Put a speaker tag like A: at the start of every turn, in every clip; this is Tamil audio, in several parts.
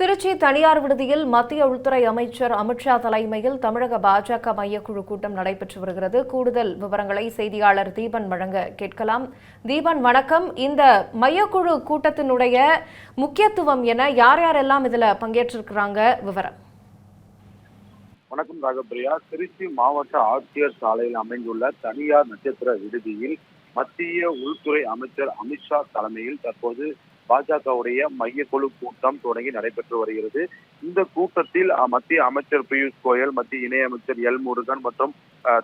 A: திருச்சி தனியார் விடுதியில் மத்திய உள்துறை அமைச்சர் அமித்ஷா தலைமையில் தமிழக பாஜக மையக்குழு கூட்டம் நடைபெற்று வருகிறது. கூடுதல் விவரங்களை செய்தியாளர் தீபன் வழங்க கேட்கலாம். தீபன் வணக்கம். இந்த மையக்குழு கூட்டத்தினுடைய முக்கியத்துவம் என யார் யாரெல்லாம் இதுல பங்கேற்றிருக்கிறாங்க? விவரம்.
B: வணக்கம் ராகப்பிரியா திருச்சி மாவட்ட ஆட்சியர் சாலையில் அமைந்துள்ள தனியார் நட்சத்திர விடுதியில் மத்திய உள்துறை அமைச்சர் அமித்ஷா தலைமையில் தற்போது பாஜகவுடைய மையக்குழு கூட்டம் தொடங்கி நடைபெற்று வருகிறது. இந்த கூட்டத்தில் மத்திய அமைச்சர் பியூஷ் கோயல் மத்திய இணையமைச்சர் எல் முருகன் மற்றும்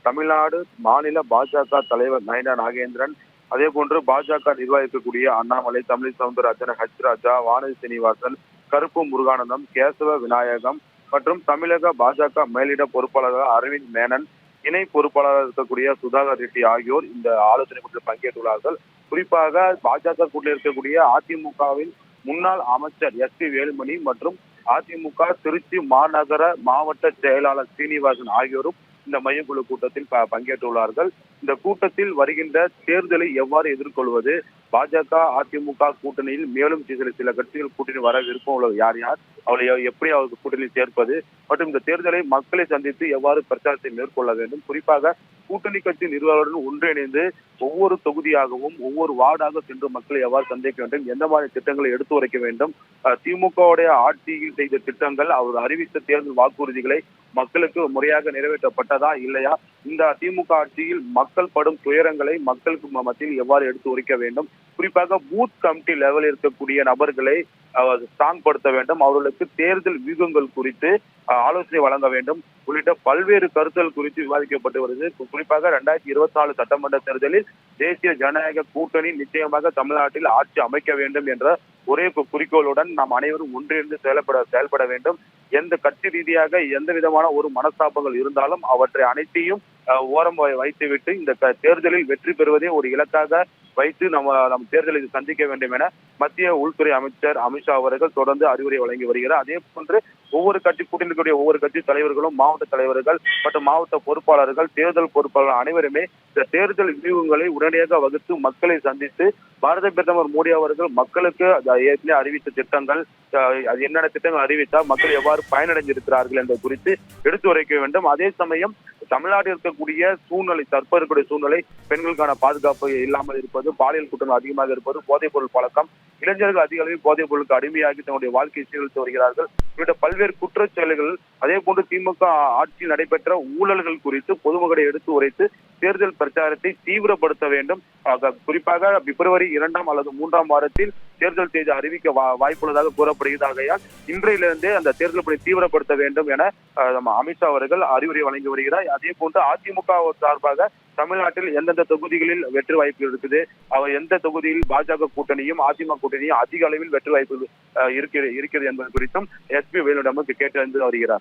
B: தமிழ்நாடு மாநில பாஜக தலைவர் நயனா நாகேந்திரன். அதே போன்று பாஜக நிர்வகிக்கக்கூடிய அண்ணாமலை தமிழ் சவுந்தரராஜன் ஹச் ராஜா வானதி சீனிவாசன் கருப்பு முருகானந்தம் கேசவ விநாயகம் மற்றும் தமிழக பாஜக மேலிட பொறுப்பாளர் அரவிந்த் மேனன் இணை பொறுப்பாளராக இருக்கக்கூடிய சுதாகர் ரெட்டி ஆகியோர் இந்த ஆலோசனை கூட்டத்தில் பங்கேற்றுள்ளார்கள். குறிப்பாக பாஜக கூட்டில் இருக்கக்கூடிய அதிமுகவின் முன்னாள் அமைச்சர் எஸ் பி வேலுமணி மற்றும் அதிமுக திருச்சி மாநகர மாவட்ட செயலாளர் சீனிவாசன் ஆகியோரும் இந்த மையக்குழு கூட்டத்தில் ப- பங்கேற்றுள்ளார்கள். இந்த கூட்டத்தில் வருகின்ற தேர்தலை எவ்வாறு எதிர்கொள்வது? பாஜக அதிமுக கூட்டணியில் மேலும் சில சில கட்சிகள் கூட்டணி வர விருப்பம் உள்ளது. யார் யார்? அவளை எப்படி அவருக்கு கூட்டணியில் சேர்ப்பது? மற்றும் இந்த தேர்தலை மக்களை சந்தித்து எவ்வாறு பிரச்சாரத்தை மேற்கொள்ள வேண்டும்? குறிப்பாக கூட்டணி கட்சி நிர்வாகிகளுடன் ஒன்றிணைந்து ஒவ்வொரு தொகுதியாகவும் ஒவ்வொரு வார்டாக சென்று மக்களை எவ்வாறு சந்திக்க வேண்டும்? எந்த மாதிரி திட்டங்களை எடுத்து உரைக்க வேண்டும்? அஹ் திமுகவுடைய ஆட்சியில் செய்த திட்டங்கள் அவர் அறிவித்த தேர்தல் வாக்குறுதிகளை மக்களுக்கு முறையாக நிறைவேற்றப்பட்டதா இல்லையா? இந்த திமுக ஆட்சியில் மக்கள் படும் துயரங்களை மக்களுக்கு மத்தியில் எவ்வாறு எடுத்து உரைக்க வேண்டும்? குறிப்பாக பூத் கமிட்டி லெவலில் இருக்கக்கூடிய நபர்களை ஸ்ட்ராங் படுத்த வேண்டும். அவர்களுக்கு தேர்தல் வியூகங்கள் குறித்து ஆலோசனை வழங்க வேண்டும். உள்ளிட்ட பல்வேறு கருத்துகள் குறித்து விவாதிக்கப்பட்டு வருது குறிப்பாக ரெண்டாயிரத்தி இருபத்தி நாலு சட்டமன்ற தேர்தலில் தேசிய ஜனநாயக கூட்டணி நிச்சயமாக தமிழ்நாட்டில் ஆட்சி அமைக்க வேண்டும் என்ற ஒரே குறிக்கோளுடன் நாம் அனைவரும் ஒன்றிணைந்து செயல்பட செயல்பட வேண்டும். எந்த கட்சி ரீதியாக எந்த விதமான ஒரு மனஸ்தாபங்கள் இருந்தாலும் அவற்றை அனைத்தையும் ஓரம் வை- வைத்துவிட்டு இந்த க- தேர்தலில் வெற்றி பெறுவதே ஒரு இலக்காக வைத்து நம்ம நம் தேர்தலை சந்திக்க வேண்டும் என மத்திய உள்துறை அமைச்சர் அமித்ஷா அவர்கள் தொடர்ந்து அறிவுரை வழங்கி வருகிறார். அதே போன்று ஒவ்வொரு கட்சி கூட்டணிக்குரிய ஒவ்வொரு கட்சி தலைவர்களும் மாவட்ட தலைவர்கள் மற்றும் மாவட்ட பொறுப்பாளர்கள் தேர்தல் பொறுப்பாளர்கள் அனைவருமே இந்த தேர்தல் வியூகங்களை உடனடியாக வகுத்து மக்களை சந்தித்து பாரத பிரதமர் மோடி அவர்கள் மக்களுக்கு ஏற்கனவே அறிவித்த திட்டங்கள் அது என்னென்ன திட்டங்கள் அறிவித்தால் மக்கள் எவ்வாறு பயனடைந்திருக்கிறார்கள் என்பது குறித்து எடுத்து உரைக்க வேண்டும். அதே சமயம் தமிழ்நாட்டில் இருக்கக்கூடிய சூழ்நிலை தற்போது இருக்கக்கூடிய சூழ்நிலை பெண்களுக்கான பாதுகாப்பு இல்லாமல் இருப்பது பாலியல் குற்றங்கள் அதிகமாக இருப்பது போதைப் பொருள் பழக்கம் இளைஞர்கள் அதிக அளவில் போதைப் பொருளுக்கு அடிமையாகி தன்னுடைய வாழ்க்கையை சீரழித்து வருகிறார்கள். உள்ளிட்ட பல்வேறு குற்றச்செயல்கள் அதே போன்று திமுக ஆட்சியில் நடைபெற்ற ஊழல்கள் குறித்து பொதுமக்களை எடுத்து உரைத்து தேர்தல் பிரச்சாரத்தை தீவிரப்படுத்த வேண்டும். குறிப்பாக பிப்ரவரி இரண்டாம் அல்லது மூன்றாம் வாரத்தில் தேர்தல் தேதி அறிவிக்க வா- வாய்ப்புள்ளதாக கூறப்படுகிறது. ஆகையால் இன்றையிலிருந்தே அந்த தேர்தல் பணி தீவிரப்படுத்த வேண்டும் என நம்ம அமித்ஷா அவர்கள் அறிவுரை வழங்கி வருகிறார். அதே போன்று அதிமுக சார்பாக தமிழ்நாட்டில் எந்தெந்த தொகுதிகளில் வெற்றி வாய்ப்பு இருக்குது அவர் எந்த தொகுதியில் பாஜக கூட்டணியும் அதிமுக கூட்டணியும் அதிக அளவில் வெற்றி வாய்ப்பு இருக்கிறது இருக்கிறது என்பது குறித்தும் எஸ்பி வேலுடமும் கேட்டறிந்து வருகிறார்.